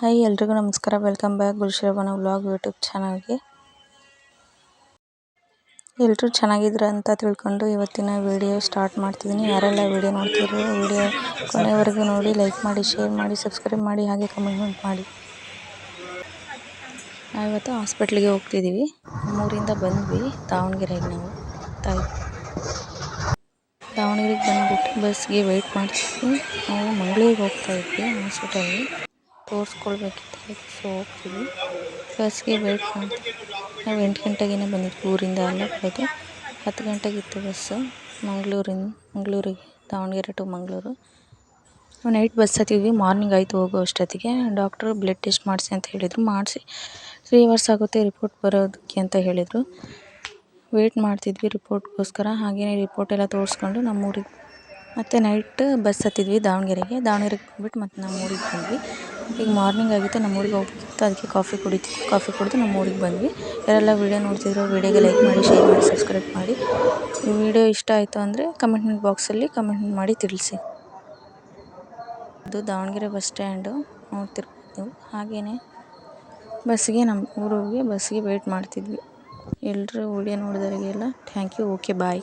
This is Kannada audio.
ಹಾಯ್ ಎಲ್ರಿಗೂ ನಮಸ್ಕಾರ. ವೆಲ್ಕಮ್ ಬ್ಯಾಕ್ ಗುಲ್ಶಿರಬನ ವ್ಲಾಗ್ ಯೂಟ್ಯೂಬ್ ಚಾನಲ್ಗೆ ಎಲ್ಲರೂ ಚೆನ್ನಾಗಿದ್ರ ಅಂತ ತಿಳ್ಕೊಂಡು ಇವತ್ತಿನ ವಿಡಿಯೋ ಸ್ಟಾರ್ಟ್ ಮಾಡ್ತಿದ್ದೀನಿ. ಯಾರೆಲ್ಲ ವಿಡಿಯೋ ನೋಡ್ತಿರೋ ವಿಡಿಯೋ ಕೊನೆವರೆಗೂ ನೋಡಿ ಲೈಕ್ ಮಾಡಿ ಶೇರ್ ಮಾಡಿ ಸಬ್ಸ್ಕ್ರೈಬ್ ಮಾಡಿ, ಹಾಗೆ ಕಮೆಂಟ್ ಮಾಡಿ. ನಾವಿವತ್ತು ಹಾಸ್ಪಿಟ್ಲಿಗೆ ಹೋಗ್ತಿದ್ದೀವಿ. ನಮ್ಮೂರಿಂದ ಬಂದ್ವಿ, ದಾವಣಗೆರೆಗೆ ನಾವು. ತಾಯಿ ದಾವಣಗೆರೆಗೆ ಬಂದುಬಿಟ್ಟು ಬಸ್ಗೆ ವೆಯ್ಟ್ ಮಾಡ್ತಿದ್ವಿ. ನಾವು ಮಂಗಳೂರಿಗೆ ಹೋಗ್ತಾ ಇದ್ವಿ ಹಾಸ್ಪಿಟಲ್ಗೆ ತೋರಿಸ್ಕೊಳ್ಬೇಕಿತ್ತು ಸೊ ಹೋಗ್ತೀವಿ ಬಸ್ಗೆ ವೆಯ್ಟ್ ಮಾಡ್ತೀವಿ ನಾವು ಎಂಟು ಗಂಟೆಗೇ ಬಂದಿದ್ವಿ, ಊರಿಂದ ಅಲ್ಲ ಬರೋದು ಹತ್ತು ಗಂಟೆಗಿತ್ತು ಬಸ್ಸು ಮಂಗಳೂರಿಂದ, ಮಂಗಳೂರಿಗೆ, ದಾವಣಗೆರೆ ಟು ಮಂಗಳೂರು. ನಾವು ನೈಟ್ ಬಸ್ ಹತ್ತಿದ್ವಿ ಮಾರ್ನಿಂಗ್ ಆಯಿತು ಹೋಗೋ ಅಷ್ಟೊತ್ತಿಗೆ. ಡಾಕ್ಟ್ರು ಬ್ಲಡ್ ಟೆಸ್ಟ್ ಮಾಡಿಸಿ ಅಂತ ಹೇಳಿದರು. ಮಾಡಿಸಿ ತ್ರೀ ಅವರ್ಸ್ ಆಗುತ್ತೆ ರಿಪೋರ್ಟ್ ಬರೋದಕ್ಕೆ ಅಂತ ಹೇಳಿದರು. ವೆಯ್ಟ್ ಮಾಡ್ತಿದ್ವಿ ರಿಪೋರ್ಟ್ಗೋಸ್ಕರ ಹಾಗೆಯೇ ರಿಪೋರ್ಟ್ ಎಲ್ಲ ತೋರಿಸ್ಕೊಂಡು ನಮ್ಮೂರಿಗೆ ಮತ್ತು ನೈಟ್ ಬಸ್ ಹತ್ತಿದ್ವಿ ದಾವಣಗೆರೆಗೆ. ದಾವಣಗೆರೆಗೆ ಬಂದ್ಬಿಟ್ಟು ಮತ್ತು ನಮ್ಮ ಊರಿಗೆ ಬಂದ್ವಿ. ಈಗ ಮಾರ್ನಿಂಗ್ ಆಗಿತ್ತು ನಮ್ಮ ಊರಿಗೆ ಹೋಗ್ತಿತ್ತು ಅದಕ್ಕೆ ಕಾಫಿ ಕುಡಿತಿದ್ವಿ ಕಾಫಿ ಕುಡಿದು ನಮ್ಮ ಊರಿಗೆ ಬಂದ್ವಿ. ಯಾರೆಲ್ಲ ವೀಡಿಯೋ ನೋಡ್ತಿದ್ರು ವೀಡಿಯೋಗೆ ಲೈಕ್ ಮಾಡಿ, ಶೇರ್ ಮಾಡಿ, ಸಬ್ಸ್ಕ್ರೈಬ್ ಮಾಡಿ. ವಿಡಿಯೋ ಇಷ್ಟ ಆಯಿತು ಅಂದರೆ ಕಮೆಂಟ್ಮೆಂಟ್ ಬಾಕ್ಸಲ್ಲಿ ಕಮೆಂಟ್ ಮಾಡಿ ತಿಳಿಸಿ. ಅದು ದಾವಣಗೆರೆ ಬಸ್ ಸ್ಟ್ಯಾಂಡು ನೋಡ್ತಿರ್ಬೋದು ಹಾಗೆಯೇ ಬಸ್ಸಿಗೆ ನಮ್ಮ ಊರಿಗೆ ಬಸ್ಸಿಗೆ ವೆಯ್ಟ್ ಮಾಡ್ತಿದ್ವಿ. ಎಲ್ಲರೂ video ನೋಡಿದವರಿಗೆಲ್ಲ thank you okay bye